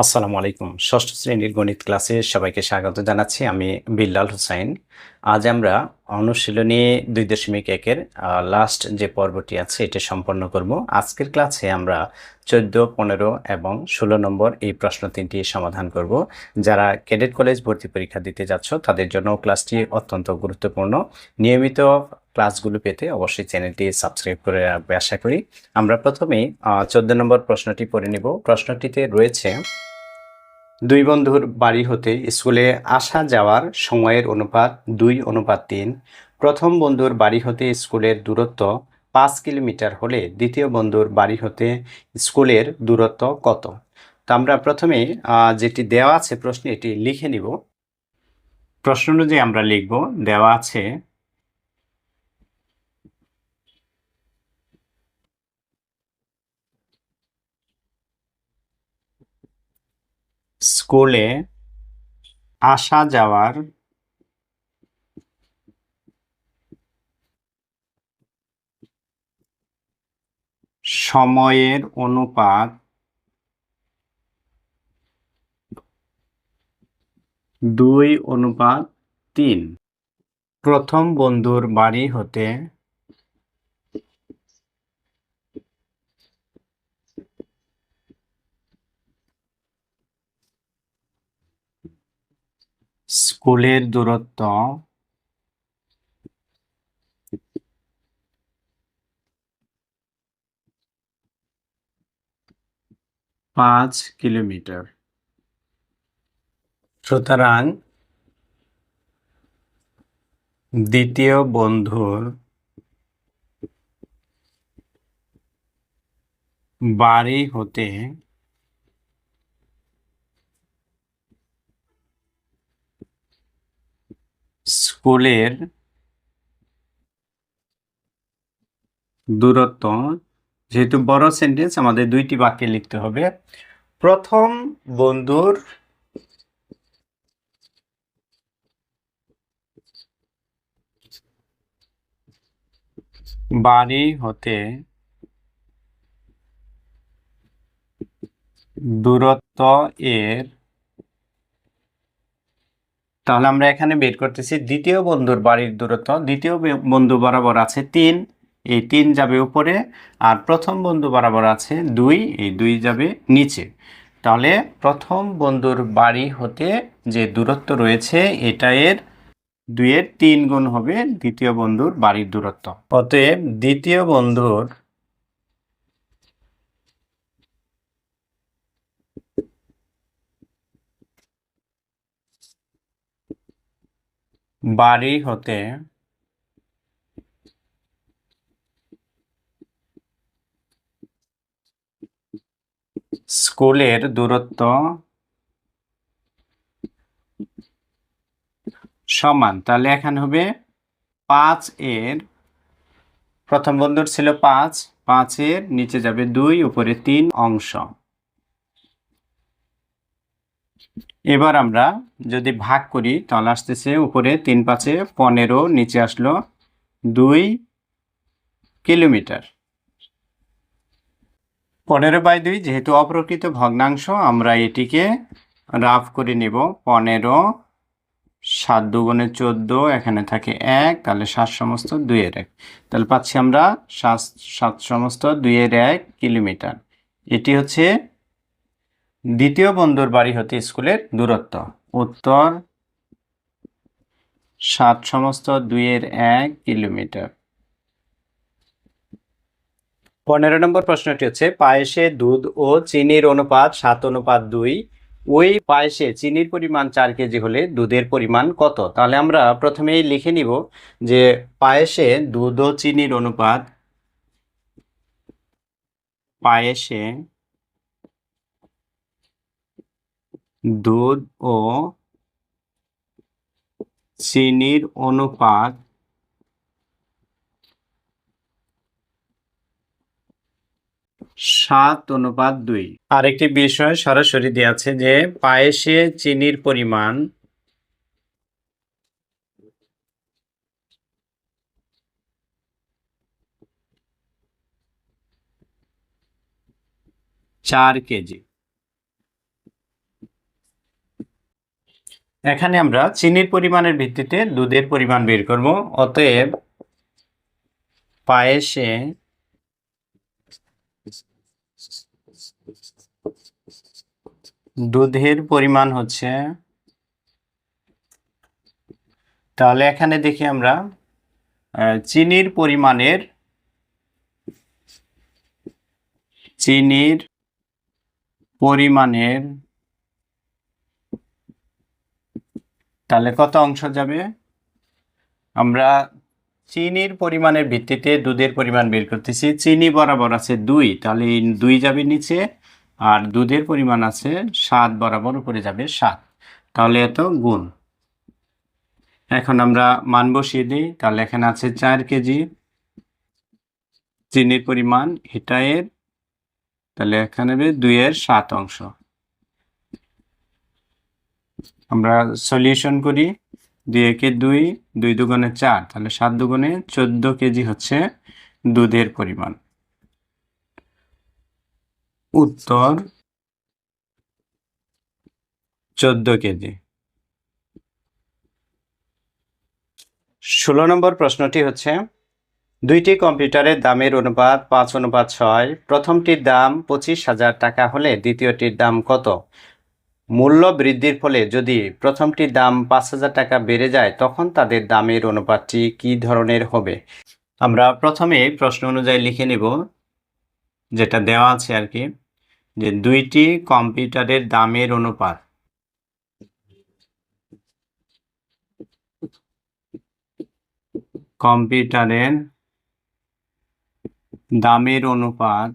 আসসালামু আলাইকুম। ষষ্ঠ শ্রেণির গণিত ক্লাসে সবাইকে স্বাগত জানাচ্ছি। আমি বিল্লাল হুসাইন। আজ আমরা অনুশীলনী দুই দশমিক একের লাস্ট যে পর্বটি আছে এটা সম্পন্ন করব। আজকের ক্লাসে আমরা চোদ্দ, পনেরো এবং ষোলো নম্বর এই প্রশ্ন তিনটি সমাধান করব। যারা ক্যাডেট কলেজ ভর্তি পরীক্ষা দিতে যাচ্ছ, তাদের জন্য ক্লাসটি অত্যন্ত গুরুত্বপূর্ণ। নিয়মিত ক্লাসগুলো পেতে অবশ্যই চ্যানেলটি সাবস্ক্রাইব করে রাখবে, আশা করি। আমরা প্রথমেই চোদ্দ নম্বর প্রশ্নটি পড়ে নিব। প্রশ্নটিতে রয়েছে দুই বন্ধুর বাড়ি হতে স্কুলে আসা যাওয়ার সময়ের অনুপাত দুই, অনুপাত তিন। প্রথম বন্ধুর বাড়ি হতে স্কুলের দূরত্ব পাঁচ কিলোমিটার হলে দ্বিতীয় বন্ধুর বাড়ি হতে স্কুলের দূরত্ব কত? তো আমরা প্রথমে যেটি দেওয়া আছে প্রশ্নে এটি লিখে নিব। প্রশ্ন অনুযায়ী আমরা লিখব, দেওয়া আছে স্কুলে আসা যাওয়ার সময়ের অনুপাত দুই অনুপাত তিন। প্রথম বন্ধুর বাড়ি হতে স্কুলের দূরত্ব। পাঁচ কিলোমিটার। সুতরাং দ্বিতীয় বন্ধুর বাড়ি হতে স্কুলের দূরত্ব, যেহেতু বড় সেন্টেন্স আমাদের দুইটি বাক্যে লিখতে হবে। প্রথম বন্ধুর বাড়ি হতে দূরত্ব এর তাহলে আমরা এখানে বের করতেছি দ্বিতীয় বন্ধুর বাড়ির দূরত্ব। দ্বিতীয় বন্ধু বরাবর আছে তিন, এই তিন যাবে উপরে আর প্রথম বন্ধু বরাবর আছে দুই, এই দুই যাবে নিচে। তাহলে প্রথম বন্ধুর বাড়ি হতে যে দূরত্ব রয়েছে, এটা এর দুইয়ের তিন গুণ হবে দ্বিতীয় বন্ধুর বাড়ির দূরত্ব। অতএব দ্বিতীয় বন্ধুর বাড়ি হতে স্কুলের দূরত্ব সমান। তাহলে এখানে হবে পাঁচ এর, প্রথম বন্ধুর ছিল পাঁচ, পাঁচের নিচে যাবে দুই, উপরে তিন অংশ। এবার আমরা যদি ভাগ করি, তাহলে আসতেছে উপরে তিন পাঁচে পনেরো, নিচে আসলো দুই কিলোমিটার। পনেরো বাই দুই যেহেতু অপ্রকৃত ভগ্নাংশ, আমরা এটিকে রাফ করে নেব। পনেরো, সাত দুগুণে চোদ্দ, এখানে থাকে এক, তাহলে সাত সমস্ত দুইয়ের এক। তাহলে পাচ্ছি আমরা সাত সাত সমস্ত দুইয়ের এক কিলোমিটার। এটি হচ্ছে দ্বিতীয় বন্ধুর বাড়ি হতে স্কুলের দূরত্ব। উত্তর সাত সমস্ত দুইয়ের এক কিলোমিটার। পনেরো নম্বর প্রশ্নটি হচ্ছে, পায়েসে দুধ ও চিনির অনুপাত সাত, অনুপাত দুই। ওই পায়েসে চিনির পরিমাণ চার কেজি হলে দুধের পরিমাণ কত? তাহলে আমরা প্রথমেই লিখে নিব যে পায়েসে দুধ ও চিনির অনুপাত পায়েসে দুধ ও চিনির অনুপাত সাত অনুপাত দুই। আরেকটি বিষয় সরাসরি দেওয়া আছে যে পায়েসে চিনির পরিমাণ চার কেজি। এখানে আমরা চিনির পরিমাণের ভিত্তিতে দুধের পরিমাণ বের করব। অতএব পায়েসে দুধের পরিমাণ হচ্ছে, তাহলে এখানে দেখি আমরা চিনির পরিমাণের চিনির পরিমাণের তাহলে কত অংশ যাবে? আমরা চিনির পরিমাণের ভিত্তিতে দুধের পরিমাণ বের করতেছি। চিনি বরাবর আছে দুই, তাহলে দুই যাবে নিচে আর দুধের পরিমাণ আছে সাত বরাবর উপরে যাবে সাত। তাহলে এত গুণ। এখন আমরা মান বসিয়ে দিই। তাহলে এখানে আছে চার কেজি চিনির পরিমাণ হিটায়ের তাহলে এখানে দুইয়ের সাত অংশ। আমরা সলিউশন করি দুই একে দুই দুই দুগুণে চার, তাহলে সাত দুগুণে চোদ্দ কেজি হচ্ছে দুধের পরিমাণ। উত্তর, চোদ্দ কেজি। ষোলো নম্বর প্রশ্নটি হচ্ছে, দুইটি কম্পিউটারের দামের অনুপাত পাঁচ, অনুপাত ছয়, প্রথমটির দাম পঁচিশ হাজার টাকা হলে দ্বিতীয়টির দাম কত? মূল্য বৃদ্ধির ফলে যদি প্রথমটির দাম পাঁচ হাজার টাকা বেড়ে যায়, তখন তাদের দামের অনুপাতটি কি ধরনের হবে? আমরা প্রথমে প্রশ্ন অনুযায়ী লিখে নেব, যেটা দেওয়া আছে আর কি, যে দুইটি কম্পিউটারের দামের অনুপাত। কম্পিউটারের দামের অনুপাত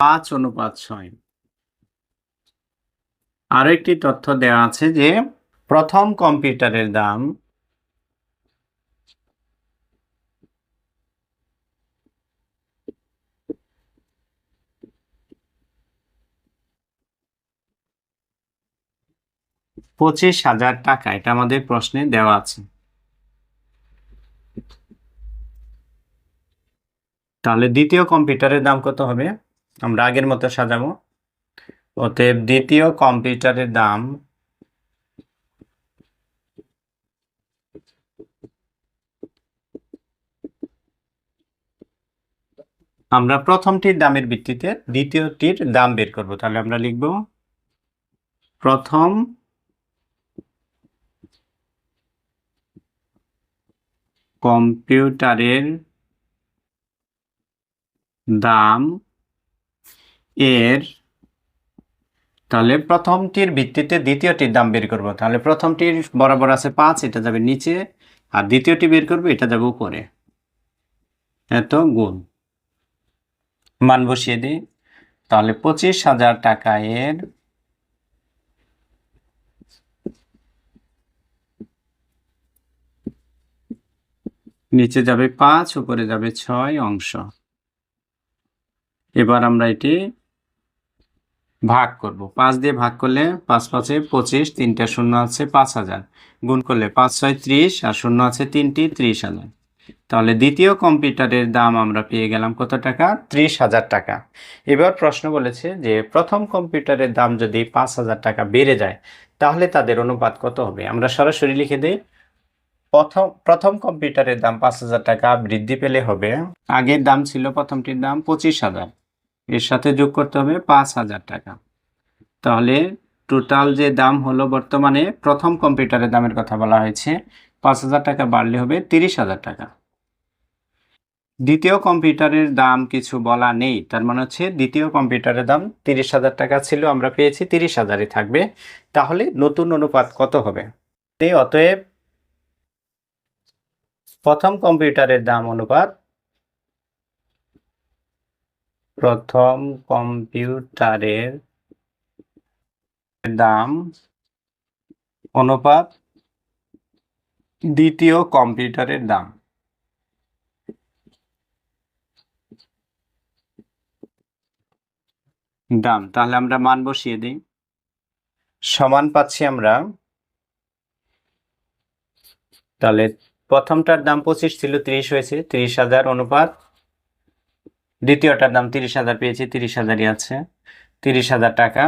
পাঁচ অনুপাত ছয়। আরও একটি তথ্য দেওয়া আছে যে, প্রথম কম্পিউটারের দাম পঁচিশ হাজার টাকা। এটা আমাদের প্রশ্নে দেওয়া আছে। তাহলে দ্বিতীয় কম্পিউটারের দাম কত হবে? আমরা আগের মতো সাজাবো। অতএব দ্বিতীয় কম্পিউটারের দাম আমরা প্রথমটির দামের ভিত্তিতে দ্বিতীয়টির দাম বের করব। তাহলে আমরা লিখব, প্রথম কম্পিউটারের দাম এর, তাহলে প্রথমটির ভিত্তিতে দ্বিতীয়টির দাম বের করব। তাহলে প্রথমটির বরাবর আছে পাঁচ, এটা যাবে নিচে, আর দ্বিতীয়টি বের করবে, এটা যাবে উপরে। এত গুণ। মান বসিয়ে দিই। তাহলে পঁচিশ হাজার টাকা এর নিচে যাবে পাঁচ, উপরে যাবে ছয় অংশ। এবার আমরা এটি ভাগ করব। পাঁচ দিয়ে ভাগ করলে পাঁচ পাঁচে পঁচিশ, তিনটা শূন্য আছে পাঁচ হাজার। গুণ করলে পাঁচ ছয় ত্রিশ আর শূন্য আছে তিনটি ত্রিশ হাজার। তাহলে দ্বিতীয় কম্পিউটারের দাম আমরা পেয়ে গেলাম কত টাকা? ত্রিশ হাজার টাকা। এবার প্রশ্ন বলেছে যে প্রথম কম্পিউটারের দাম যদি পাঁচ হাজার টাকা বেড়ে যায়, তাহলে তাদের অনুপাত কত হবে? আমরা সরাসরি লিখে দিই। প্রথম প্রথম কম্পিউটারের দাম পাঁচ হাজার টাকা বৃদ্ধি পেলে হবে। আগের দাম ছিল প্রথমটির দাম পঁচিশ হাজার। এর সাথে যোগ করতে হবে পাঁচ হাজার টাকা। তাহলে টোটাল যে দাম হলো বর্তমানে প্রথম কম্পিউটারের দামের কথা বলা হয়েছে, পাঁচ হাজার টাকা বাড়লে হবে তিরিশ হাজার টাকা। দ্বিতীয় কম্পিউটারের দাম কিছু বলা নেই, তার মানে হচ্ছে দ্বিতীয় কম্পিউটারের দাম তিরিশ হাজার টাকা ছিল, আমরা পেয়েছি তিরিশ হাজারই থাকবে। তাহলে নতুন অনুপাত কত হবে? অতএব প্রথম কম্পিউটারের দাম অনুপাত প্রথম কম্পিউটারের দাম অনুপাত দ্বিতীয় কম্পিউটারের দাম। দাম, তাহলে আমরা মান বসিয়ে দিই। সমান পাচ্ছি আমরা, তাহলে প্রথমটার দাম পঁচিশ ছিল তিরিশ হয়েছে, তিরিশ হাজার অনুপাত দ্বিতীয়টার দাম তিরিশ হাজার পেয়েছি, তিরিশ হাজারই আছে। তিরিশ হাজার টাকা,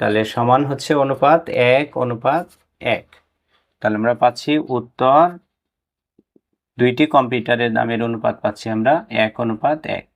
তাহলে সমান হচ্ছে অনুপাত এক অনুপাত এক। তাহলে আমরা পাচ্ছি উত্তর, দুইটি কম্পিউটারের দামের অনুপাত পাচ্ছি আমরা এক, অনুপাত এক।